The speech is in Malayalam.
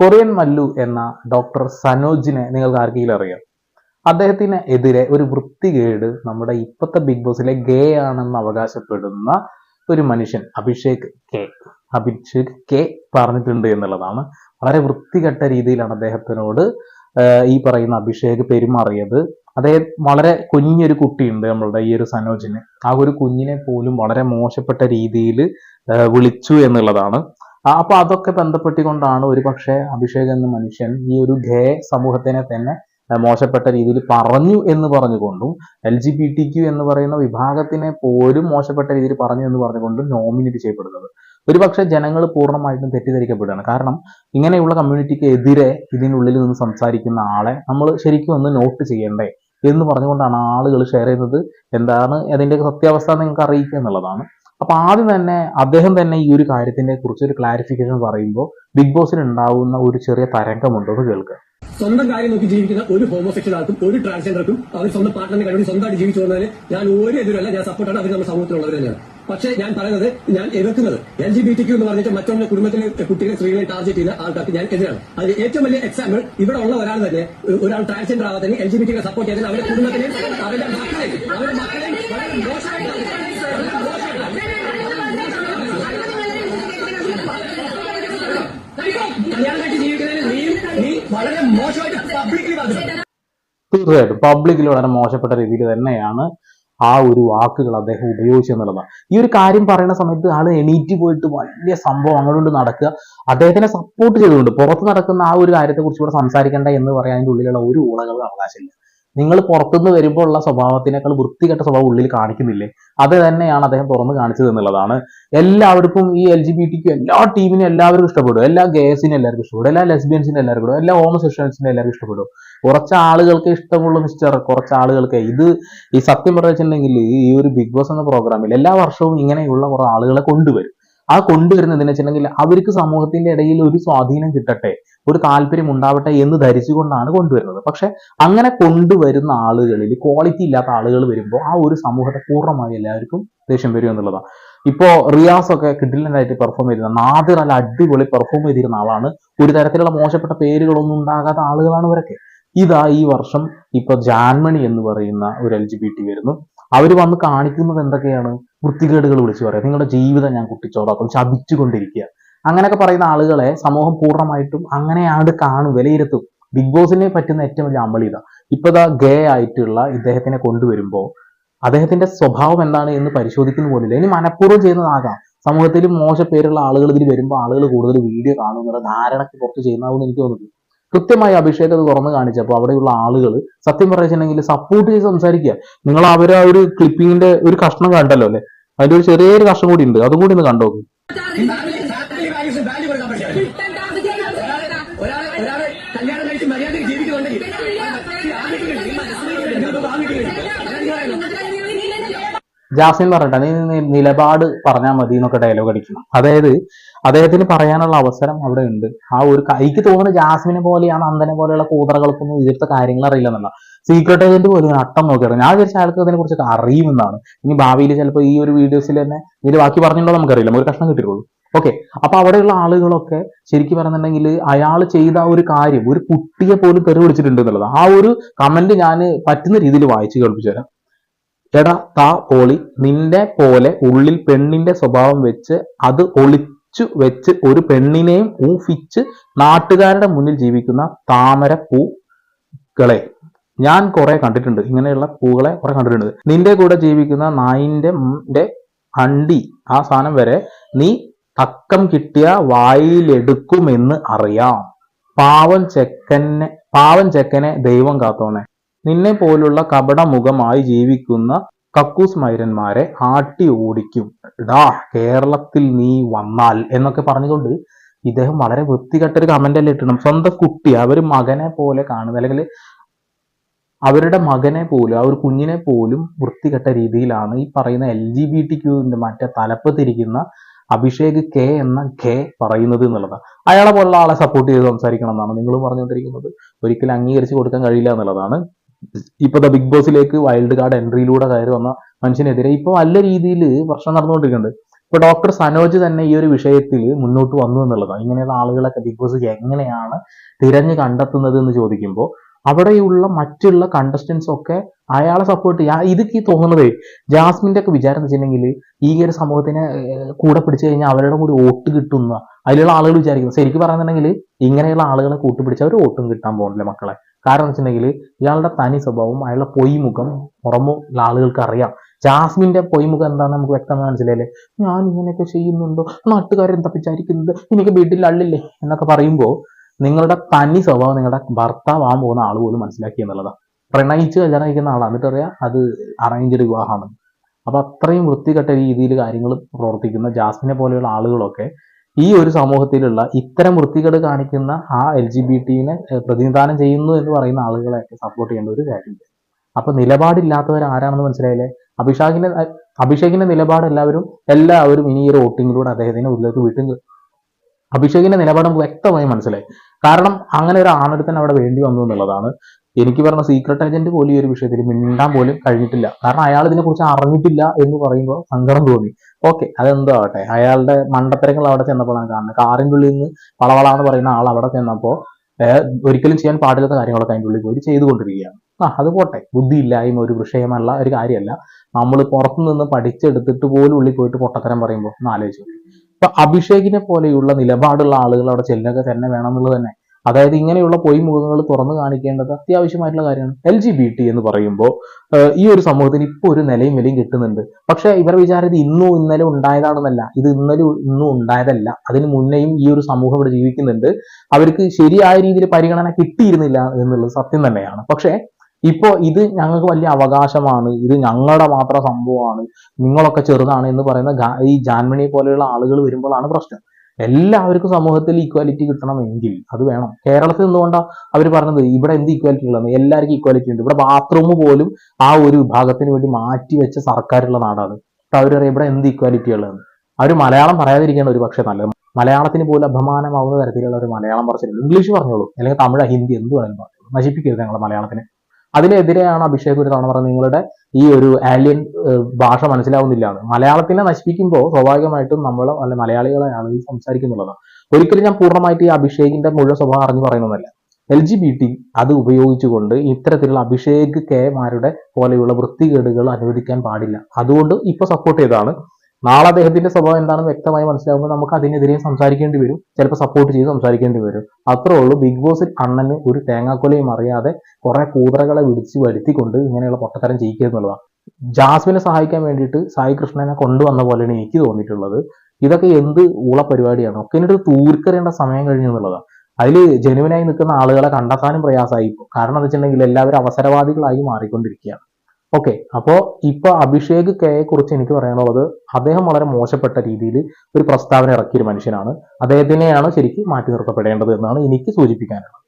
കൊറിയൻ മല്ലു എന്ന ഡോക്ടർ സനോജിനെ നിങ്ങൾക്ക് ആർക്കെങ്കിലും അറിയാം. അദ്ദേഹത്തിന് എതിരെ ഒരു വൃത്തികേട് നമ്മുടെ ഇപ്പോഴത്തെ ബിഗ് ബോസിലെ ഗേ ആണെന്ന് അവകാശപ്പെടുന്ന ഒരു മനുഷ്യൻ അഭിഷേക് കെ. അഭിഷേക് കെ പറഞ്ഞിട്ടുണ്ട് എന്നുള്ളതാണ്. വളരെ വൃത്തികെട്ട രീതിയിലാണ് അദ്ദേഹത്തിനോട് ഈ പറയുന്ന അഭിഷേക് പെരുമാറിയത്. അദ്ദേഹം വളരെ കുഞ്ഞൊരു കുട്ടിയുണ്ട് നമ്മളുടെ ഈ ഒരു സനോജിന്. ആ ഒരു കുഞ്ഞിനെ പോലും വളരെ മോശപ്പെട്ട രീതിയിൽ വിളിച്ചു എന്നുള്ളതാണ്. അപ്പൊ അതൊക്കെ ബന്ധപ്പെട്ടുകൊണ്ടാണ് ഒരു പക്ഷേ അഭിഷേക് എന്ന മനുഷ്യൻ ഈ ഒരു ഗേ സമൂഹത്തിനെ തന്നെ മോശപ്പെട്ട രീതിയിൽ പറഞ്ഞു എന്ന് പറഞ്ഞുകൊണ്ടും L G B T Q എന്ന് പറയുന്ന വിഭാഗത്തിനെ പോലും മോശപ്പെട്ട രീതിയിൽ പറഞ്ഞു എന്ന് പറഞ്ഞുകൊണ്ടും നോമിനേറ്റ് ചെയ്യപ്പെടുന്നത്. ഒരുപക്ഷെ ജനങ്ങൾ പൂർണമായിട്ടും തെറ്റിദ്ധരിക്കപ്പെടുകയാണ്. കാരണം ഇങ്ങനെയുള്ള കമ്മ്യൂണിറ്റിക്ക് എതിരെ ഇതിനുള്ളിൽ നിന്ന് സംസാരിക്കുന്ന ആളെ നമ്മൾ ശരിക്കും ഒന്ന് നോട്ട് ചെയ്യണ്ടേ എന്ന് പറഞ്ഞുകൊണ്ടാണ് ആളുകൾ ഷെയർ ചെയ്യുന്നത്. എന്താണ് അതിന്റെ സത്യാവസ്ഥ നിങ്ങൾക്ക് അറിയിക്കുക എന്നുള്ളതാണ്. അപ്പൊ ആദ്യം തന്നെ അദ്ദേഹം തന്നെ ഈ ഒരു കാര്യത്തിനെ കുറിച്ച് ഒരു ക്ലാരിഫിക്കേഷൻ പറയുമ്പോൾ ബിഗ് ബോസിൽ ഉണ്ടാവുന്ന ഒരു ചെറിയ തരംഗമുണ്ടോ എന്ന് കേൾക്കുക സ്വന്തം കാര്യം നോക്കി ജീവിക്കുന്ന ഒരു ഹോമോസെക്ഷൽ ആൾക്കും ഒരു ട്രാൻസ്ജെൻഡർക്കും അവർ സ്വന്തം പാർട്ട്ണറിനെ കഴിവ് സ്വന്തമായിട്ട് ജീവിച്ചു വന്നതിന് ഞാൻ ഒരു എതിരല്ല ഞാൻ സപ്പോർട്ടാണ് അവർ നമ്മുടെ സമൂഹത്തിലുള്ളവർ തന്നെയാണ്. പക്ഷേ ഞാൻ പറയുന്നത് ഞാൻ എതിർക്കുന്നത്. L G B T Q എന്ന് പറഞ്ഞിട്ട് മറ്റൊന്ന് കുടുംബത്തിലെ കുട്ടികളെ സ്ത്രീകളെ ടാർഗറ്റ് ചെയ്യുന്ന ആൾക്കാർക്ക് ഞാൻ എതിരാണ്. അത് ഏറ്റവും വലിയ എക്സാമ്പിൾ ഇവിടെ ഉള്ള ഒരാൾ തന്നെ ഒരാൾ ട്രാൻസ്ജെൻഡർ ആവാതെ എൽ ജി ബി ടിയെ സപ്പോർട്ട് ചെയ്തതിന് അവരുടെ കുടുംബത്തിനെയും അവരുടെ മക്കളെയും അവരുടെ മക്കളെയും വളരെ മോശമായിട്ട് കല്യാണം കഴിച്ച് ജീവിക്കുന്നതിന് നീയും നീ മോശമായിട്ട് തീർച്ചയായിട്ടും. പബ്ലിക്കിൽ വളരെ മോശപ്പെട്ട രീതിയിൽ തന്നെയാണ് ആ ഒരു വാക്കുകൾ അദ്ദേഹം ഉപയോഗിച്ചു എന്നുള്ളതാണ് ഈ ഒരു കാര്യം പറയുന്ന സമയത്ത് ആൾ എണീറ്റ് പോയിട്ട് വലിയ സംഭവം അങ്ങോട്ട് നടക്കുക. അദ്ദേഹത്തിനെ സപ്പോർട്ട് ചെയ്തുകൊണ്ട് പുറത്ത് നടക്കുന്ന ആ ഒരു കാര്യത്തെ കുറിച്ച് ഇവിടെ സംസാരിക്കേണ്ട എന്ന് പറയാൻ ഉള്ളിലുള്ള ഒരു ഊളകൾ അവകാശമില്ല. നിങ്ങൾ പുറത്തുനിന്ന് വരുമ്പോൾ ഉള്ള സ്വഭാവത്തിനേക്കാൾ വൃത്തികെട്ട സ്വഭാവം ഉള്ളിൽ കാണിക്കുന്നില്ലേ? അത് തന്നെയാണ് അദ്ദേഹം തുറന്ന് കാണിച്ചത് എന്നുള്ളതാണ്. എല്ലാവർക്കും ഈ എൽ ജി ബി ടിക്ക് എല്ലാ ടീമിനും എല്ലാവർക്കും ഇഷ്ടപ്പെടും. എല്ലാ ഗേസിനും എല്ലാവർക്കും ഇഷ്ടപ്പെടും. എല്ലാ ലെസ്ബിയൻസിനും എല്ലാവർക്കും എല്ലാ ഹോമോസെക്ഷൻസിനും എല്ലാവർക്കും ഇഷ്ടപ്പെടും. കുറച്ച് ആളുകൾക്ക് ഇഷ്ടമുള്ള മിസ്റ്റർ കുറച്ച് ആളുകൾക്ക് ഇത് ഈ സത്യം പറഞ്ഞിട്ടുണ്ടെങ്കിൽ ഈ ഒരു ബിഗ് ബോസ് എന്ന പ്രോഗ്രാമിൽ എല്ലാ വർഷവും ഇങ്ങനെയുള്ള കുറെ ആളുകളെ കൊണ്ടുവരും. ആ കൊണ്ടുവരുന്നതെന്ന് വെച്ചിട്ടുണ്ടെങ്കിൽ അവർക്ക് സമൂഹത്തിന്റെ ഇടയിൽ ഒരു സ്വാധീനം കിട്ടട്ടെ ഒരു താല്പര്യം ഉണ്ടാവട്ടെ എന്ന് ധരിച്ചുകൊണ്ടാണ് കൊണ്ടുവരുന്നത്. പക്ഷെ അങ്ങനെ കൊണ്ടുവരുന്ന ആളുകളിൽ ക്വാളിറ്റി ഇല്ലാത്ത ആളുകൾ വരുമ്പോൾ ആ ഒരു സമൂഹത്തെ പൂർണമായി എല്ലാവർക്കും ദേഷ്യം വരും എന്നുള്ളതാണ്. ഇപ്പോ റിയാസ് ഒക്കെ കിഡിലനായിട്ട് പെർഫോം ചെയ്തിരുന്ന നാദിർ അല്ല അടിപൊളി പെർഫോം ചെയ്തിരുന്ന ആളാണ്. ഒരു തരത്തിലുള്ള മോശപ്പെട്ട പേരുകളൊന്നും ഉണ്ടാകാത്ത ആളുകളാണ് ഇവരൊക്കെ. ഇതാ ഈ വർഷം ഇപ്പൊ ജാൻമണി എന്ന് പറയുന്ന ഒരു എൽ ജി ബി ടി വരുന്നു. അവർ വന്ന് കാണിക്കുന്നത് എന്തൊക്കെയാണ്? വൃത്തികേടുകൾ വിളിച്ചു പറയാം. നിങ്ങളുടെ ജീവിതം ഞാൻ കുട്ടിച്ചോറാക്കും. ശപിച്ചുകൊണ്ടിരിക്കുക അങ്ങനെയൊക്കെ പറയുന്ന ആളുകളെ സമൂഹം പൂർണമായിട്ടും അങ്ങനെയാണ് കാണും വിലയിരുത്തും. ബിഗ് ബോസിനെ പറ്റുന്ന ഏറ്റവും വലിയ അമളി ഇതാ. ഇപ്പൊ ദാ ഗേ ആയിട്ടുള്ള ഇദ്ദേഹത്തിനെ കൊണ്ടുവരുമ്പോൾ അദ്ദേഹത്തിന്റെ സ്വഭാവം എന്താണ് എന്ന് പരിശോധിക്കുന്ന പോലില്ല. ഇനി മനഃപൂർവം ചെയ്യുന്നതാകാം. സമൂഹത്തിൽ മോശ പേരുള്ള ആളുകൾ ഇതിൽ വരുമ്പോൾ ആളുകൾ കൂടുതൽ വീഡിയോ കാണുന്നുള്ള ധാരണയ്ക്ക് പുറത്ത് ചെയ്യുന്നതാണെന്ന് എനിക്ക് തോന്നുന്നു. കൃത്യമായി അഭിഷേക് അത് തുറന്ന് കാണിച്ചപ്പോൾ അവിടെയുള്ള ആളുകൾ സത്യം പറഞ്ഞിട്ടുണ്ടെങ്കിൽ സപ്പോർട്ട് ചെയ്ത് സംസാരിക്കുക. നിങ്ങൾ അവരെ ആ ഒരു ക്ലിപ്പിങ്ങിന്റെ ഒരു കഷ്ണം കണ്ടല്ലോ അല്ലെ? അതിന്റെ ഒരു ചെറിയൊരു കഷ്ണം കൂടി ഉണ്ട്. അതും കൂടി ഒന്ന് കണ്ടോ? ജാസിൻ പറഞ്ഞിട്ടാണ് നിലപാട് പറഞ്ഞാൽ മതി എന്നൊക്കെ ഡയലോഗ് അടിക്കണം. അതായത് അദ്ദേഹത്തിന് പറയാനുള്ള അവസരം അവിടെ ഉണ്ട്. ആ ഒരു എനിക്ക് തോന്നുന്നു ജാസ്മിനെ പോലെയാണ് അന്തനെ പോലെയുള്ള കൂതറകൾക്കൊന്നും ഇതിലത്തെ കാര്യങ്ങൾ അറിയില്ലെന്നല്ല സീക്രട്ട് ഏജന്റ് പോലും ഇങ്ങനെ അട്ടം നോക്കിയാണ് ഞാൻ വിചാരിച്ച ആൾക്ക് അതിനെ കുറിച്ച് അറിയുമെന്നാണ്. ഇനി ഭാവിയിൽ ചിലപ്പോൾ ഈ ഒരു വീഡിയോസിൽ തന്നെ ഇതിൽ ബാക്കി പറഞ്ഞിട്ടുണ്ടോ നമുക്കറിയില്ല. ഒരു കഷ്ണം കിട്ടിയിട്ടുള്ളൂ. ഓക്കെ അപ്പൊ അവിടെയുള്ള ആളുകളൊക്കെ ശരിക്കും പറയുന്നുണ്ടെങ്കിൽ അയാൾ ചെയ്ത ഒരു കാര്യം ഒരു കുട്ടിയെ പോലും തെറി വിളിച്ചിട്ടുണ്ട് ആ ഒരു കമന്റ് ഞാൻ പറ്റുന്ന രീതിയിൽ വായിച്ചു കേൾപ്പിച്ചു തരാം. എടാ താ പോളി. നിന്റെ പോലെ ഉള്ളിൽ പെണ്ണിന്റെ സ്വഭാവം വെച്ച് അത് ഒളിച്ചു വെച്ച് ഒരു പെണ്ണിനെയും ഊഫിച്ച് നാട്ടുകാരുടെ മുന്നിൽ ജീവിക്കുന്ന താമര പൂക്കളെ. ഞാൻ കുറെ കണ്ടിട്ടുണ്ട്. ഇങ്ങനെയുള്ള പൂക്കളെ കുറെ കണ്ടിട്ടുണ്ട്. നിന്റെ കൂടെ ജീവിക്കുന്ന നായിന്റെ അണ്ടി ആ സാധനം വരെ നീ തക്കം കിട്ടിയ വായിലെടുക്കുമെന്ന് അറിയാം. പാവൻ ചെക്കനെ പാവൻ ചെക്കനെ ദൈവം കാത്തോണെ. നിന്നെ പോലുള്ള കപടമുഖമായി ജീവിക്കുന്ന കക്കൂസ് മൈരന്മാരെ ആട്ടി ഓടിക്കും. ഡാ കേരളത്തിൽ നീ വന്നാൽ എന്നൊക്കെ പറഞ്ഞുകൊണ്ട് ഇദ്ദേഹം വളരെ വൃത്തികെട്ട ഒരു കമന്റ് അല്ലേ ഇട്ടണം സ്വന്തം കുട്ടി അവർ മകനെ പോലെ കാണുന്നത്. അല്ലെങ്കിൽ അവരുടെ മകനെ പോലും ആ ഒരു കുഞ്ഞിനെ പോലും വൃത്തികെട്ട രീതിയിലാണ് ഈ പറയുന്ന എൽ ജി ബി ടി ക്യൂവിന്റെ മറ്റേ തലപ്പത്തിരിക്കുന്ന അഭിഷേക് കെ എന്ന കെ പറയുന്നത് എന്നുള്ളതാണ് അയാളെ പോലുള്ള ആളെ സപ്പോർട്ട് ചെയ്ത് സംസാരിക്കണം എന്നാണ് നിങ്ങൾ പറഞ്ഞുകൊണ്ടിരിക്കുന്നത്. ഒരിക്കലും അംഗീകരിച്ച് കൊടുക്കാൻ കഴിയില്ല എന്നുള്ളതാണ് ഇപ്പൊ ദ ബിഗ് ബോസിലേക്ക് വൈൽഡ് കാർഡ് എൻട്രിയിലൂടെ കയറി വന്ന മനുഷ്യനെതിരെ ഇപ്പൊ നല്ല രീതിയിൽ പ്രശ്നം നടന്നുകൊണ്ടിരിക്കുന്നുണ്ട്. ഇപ്പൊ ഡോക്ടർ സനോജ് തന്നെ ഈ ഒരു വിഷയത്തിൽ മുന്നോട്ട് വന്നു എന്നുള്ളതാണ് ഇങ്ങനെയുള്ള ആളുകളൊക്കെ ബിഗ് ബോസ് എങ്ങനെയാണ് തിരഞ്ഞു കണ്ടെത്തുന്നത് എന്ന് ചോദിക്കുമ്പോൾ അവിടെയുള്ള മറ്റുള്ള കണ്ടസ്റ്റൻസ് ഒക്കെ അയാളെ സപ്പോർട്ട് ചെയ്യാം. ഇതൊക്കെ തോന്നുന്നത് ജാസ്മിന്റെ ഒക്കെ വിചാരം വെച്ചിട്ടുണ്ടെങ്കിൽ ഈ ഒരു സമൂഹത്തിനെ കൂടെ പിടിച്ചു കഴിഞ്ഞാൽ അവരുടെ കൂടി വോട്ട് കിട്ടുന്ന അതിലുള്ള ആളുകൾ വിചാരിക്കുന്നു. ശരിക്കും പറയുന്നുണ്ടെങ്കിൽ ഇങ്ങനെയുള്ള ആളുകളെ കൂട്ടുപിടിച്ച് അവർ വോട്ടും കിട്ടാൻ പോകുന്നില്ല മക്കളെ? കാരണം എന്ന് വെച്ചിട്ടുണ്ടെങ്കിൽ ഇയാളുടെ തനി സ്വഭാവം അയാളുടെ പൊയ്മുഖം പുറമുള്ള ആളുകൾക്ക് അറിയാം. ജാസ്മിന്റെ പൊയ്മുഖം എന്താണെന്ന് നമുക്ക് വ്യക്തമായി മനസ്സിലായില്ലേ? ഞാൻ ഇങ്ങനെയൊക്കെ ചെയ്യുന്നുണ്ടോ? നാട്ടുകാരെന്താ വിചാരിക്കുന്നത്? എനിക്ക് വീട്ടിൽ അള്ളില്ലേ? എന്നൊക്കെ പറയുമ്പോൾ നിങ്ങളുടെ തനി സ്വഭാവം നിങ്ങളുടെ ഭർത്താവാൻ പോകുന്ന ആൾ പോലും മനസ്സിലാക്കി എന്നുള്ളതാണ് പ്രണയിച്ച് കല്യാണം കഴിക്കുന്ന ആളാണ് എന്നിട്ട് അറിയാം അത് അറേഞ്ച്ഡ് വിവാഹമാണ്. അപ്പൊ അത്രയും വൃത്തികെട്ട രീതിയിൽ കാര്യങ്ങൾ പ്രവർത്തിക്കുന്ന ജാസ്മിനെ പോലെയുള്ള ആളുകളൊക്കെ ഈ ഒരു സമൂഹത്തിലുള്ള ഇത്തരം വൃത്തികേട് കാണിക്കുന്ന ആ എൽ ജി ബി ടിനെ പ്രതിനിധാനം ചെയ്യുന്നു എന്ന് പറയുന്ന ആളുകളെയൊക്കെ സപ്പോർട്ട് ചെയ്യേണ്ട ഒരു കാര്യമില്ല. അപ്പൊ നിലപാടില്ലാത്തവർ ആരാണെന്ന് മനസ്സിലായില്ലേ? അഭിഷേകിന്റെ അഭിഷേകിന്റെ നിലപാട് എല്ലാവരും എല്ലാവരും ഇനി ഈ ഒരു വോട്ടിങ്ങിലൂടെ അദ്ദേഹത്തിന് ഉള്ളിലേക്ക് വിട്ടു അഭിഷേകിന്റെ നിലപാട് നമുക്ക് വ്യക്തമായി മനസ്സിലായി. കാരണം അങ്ങനെ ഒരു ആണടുത്തന്നെ അവിടെ വേണ്ടി വന്നു എന്നുള്ളതാണ്. എനിക്ക് പറഞ്ഞ സീക്രട്ട് ഏജന്റ് പോലും ഈ ഒരു വിഷയത്തിൽ മിണ്ടാൻ പോലും കഴിഞ്ഞിട്ടില്ല. കാരണം അയാൾ ഇതിനെക്കുറിച്ച് അറിഞ്ഞിട്ടില്ല എന്ന് പറയുമ്പോൾ സങ്കടം തോന്നി. ഓക്കെ അതെന്തോ ആവട്ടെ. അയാളുടെ മണ്ടത്തരങ്ങൾ അവിടെ ചെന്നപ്പോഴാണ് കാണുന്നത്. കാറിന്റെ ഉള്ളിൽ നിന്ന് വളവളാന്ന് പറയുന്ന ആൾ അവിടെ ചെന്നപ്പോൾ ഒരിക്കലും ചെയ്യാൻ പാടില്ലാത്ത കാര്യങ്ങളൊക്കെ അതിന്റെ ഉള്ളിൽ പോയി ചെയ്തുകൊണ്ടിരിക്കുകയാണ്. ആ അത് പോട്ടെ. ബുദ്ധിയില്ലായ്മ ഒരു വിഷയമല്ല ഒരു കാര്യമല്ല. നമ്മൾ പുറത്തുനിന്ന് പഠിച്ചെടുത്തിട്ട് പോലും ഉള്ളിൽ പോയിട്ട് പൊട്ടത്തരം പറയുമ്പോൾ ഒന്ന് ആലോചിച്ചു. ഇപ്പൊ അഭിഷേകിനെ പോലെയുള്ള നിലപാടുള്ള ആളുകൾ അവിടെ ചെല്ലുക തന്നെ വേണമെന്നുള്ളത് തന്നെ. അതായത് ഇങ്ങനെയുള്ള പൊയ് മുഖങ്ങൾ തുറന്നു കാണിക്കേണ്ടത് അത്യാവശ്യമായിട്ടുള്ള കാര്യമാണ്. എൽ ജി ബി ടി എന്ന് പറയുമ്പോൾ ഈ ഒരു സമൂഹത്തിന് ഇപ്പോൾ ഒരു നിലയും വിലയും കിട്ടുന്നുണ്ട്. പക്ഷേ ഇവർ വിചാരം ഇന്നും ഇന്നലെ ഉണ്ടായതാണെന്നല്ല. ഇത് ഇന്നലെ ഇന്നും ഉണ്ടായതല്ല. അതിന് മുന്നേയും ഈ ഒരു സമൂഹം ഇവിടെ ജീവിക്കുന്നുണ്ട്. അവർക്ക് ശരിയായ രീതിയിൽ പരിഗണന കിട്ടിയിരുന്നില്ല എന്നുള്ളത് സത്യം തന്നെയാണ്. പക്ഷേ ഇപ്പോൾ ഇത് ഞങ്ങൾക്ക് വലിയ അവകാശമാണ്. ഇത് ഞങ്ങളുടെ മാത്രം സംഭവമാണ്. നിങ്ങളൊക്കെ ചെറുതാണ് എന്ന് പറയുന്ന ഈ ജാൻമണി പോലെയുള്ള ആളുകൾ വരുമ്പോഴാണ് പ്രശ്നം. എല്ലാവർക്കും സമൂഹത്തിൽ ഈക്വാലിറ്റി കിട്ടണമെങ്കിൽ അത് വേണം. കേരളത്തിൽ നിന്നുകൊണ്ടാണ് അവർ പറഞ്ഞത്? ഇവിടെ എന്ത് ഈക്വാലിറ്റി ഉള്ളതെന്ന് എല്ലാവർക്കും ഈക്വാലിറ്റി ഉണ്ട്. ഇവിടെ ബാത്റൂം പോലും ആ ഒരു വിഭാഗത്തിന് വേണ്ടി മാറ്റി വെച്ച സർക്കാരുള്ള നാടാണ്. അപ്പൊ അവർ പറയും ഇവിടെ എന്ത് ഈക്വാലിറ്റി ഉള്ളതെന്ന് അവർ മലയാളം പറയാതിരിക്കുകയാണ് ഒരു പക്ഷേ നല്ലത് മലയാളത്തിന് പോലും അപമാനമാവുന്ന തരത്തിലുള്ള ഒരു മലയാളം പറഞ്ഞിട്ടുണ്ട് ഇംഗ്ലീഷ് പറഞ്ഞോളൂ. അല്ലെങ്കിൽ തമിഴ് ഹിന്ദി എന്ത് വേണമെങ്കിലും നശിപ്പിക്കരുത് ഞങ്ങളുടെ മലയാളത്തിനെ. അതിനെതിരെയാണ് അഭിഷേക് ഒരു തവണ പറഞ്ഞത് നിങ്ങളുടെ ഈ ഒരു ആലിയൻ ഭാഷ മനസ്സിലാവുന്നില്ല മലയാളത്തിനെ നശിപ്പിക്കുമ്പോൾ സ്വാഭാവികമായിട്ടും നമ്മൾ അല്ലെ മലയാളികളെ ഈ സംസാരിക്കുന്നുള്ളത്. ഒരിക്കലും ഞാൻ പൂർണമായിട്ട് ഈ അഭിഷേകിന്റെ മുഴുവൻ സ്വഭാവം അറിഞ്ഞു പറയുന്നതല്ല. എൽ ജി ബി ടി അത് ഉപയോഗിച്ചുകൊണ്ട് ഇത്തരത്തിലുള്ള അഭിഷേക് കെ മാരുടെ പോലെയുള്ള വൃത്തികേടുകൾ അനുവദിക്കാൻ പാടില്ല. അതുകൊണ്ട് ഇപ്പൊ സപ്പോർട്ട് ചെയ്തതാണ്. നാളെ അദ്ദേഹത്തിന്റെ സ്വഭാവം എന്താണെന്ന് വ്യക്തമായി മനസ്സിലാകുമ്പോൾ നമുക്ക് അതിനെതിരെ സംസാരിക്കേണ്ടി വരും. ചിലപ്പോൾ സപ്പോർട്ട് ചെയ്ത് സംസാരിക്കേണ്ടി വരും. അത്രേ ഉള്ളൂ. ബിഗ് ബോസിൽ അണ്ണന് ഒരു തേങ്ങാക്കൊലയും അറിയാതെ കുറെ കൂതറകളെ വിളിച്ച് വരുത്തിക്കൊണ്ട് ഇങ്ങനെയുള്ള പൊട്ടത്തരം ചെയ്യിക്കുക എന്നുള്ളതാണ്. ജാസ്മിനെ സഹായിക്കാൻ വേണ്ടിയിട്ട് സായി കൃഷ്ണനെ കൊണ്ടുവന്ന പോലെയാണ് എനിക്ക് തോന്നിയിട്ടുള്ളത്. ഇതൊക്കെ എന്ത് ഊള പരിപാടിയാണ്? ഒക്കെ എന്നിട്ട് തൂർക്കറിയേണ്ട സമയം കഴിഞ്ഞു എന്നുള്ളതാണ്. അതിൽ ജനുവിനായി നിൽക്കുന്ന ആളുകളെ കണ്ടെത്താനും പ്രയാസമായി. കാരണം എന്താ വെച്ചിട്ടുണ്ടെങ്കിൽ എല്ലാവരും അവസരവാദികളായി മാറിക്കൊണ്ടിരിക്കുകയാണ്. ഓക്കെ അപ്പോ ഇപ്പൊ അഭിഷേക് കെയെ കുറിച്ച് എനിക്ക് പറയാനുള്ളത് അദ്ദേഹം വളരെ മോശപ്പെട്ട രീതിയിൽ ഒരു പ്രസ്താവന ഇറക്കിയ ഒരു മനുഷ്യനാണ്. അദ്ദേഹത്തിനെയാണ് ശരിക്കും മാറ്റി നിർത്തപ്പെടേണ്ടത് എന്നാണ് എനിക്ക് സൂചിപ്പിക്കാനുള്ളത്.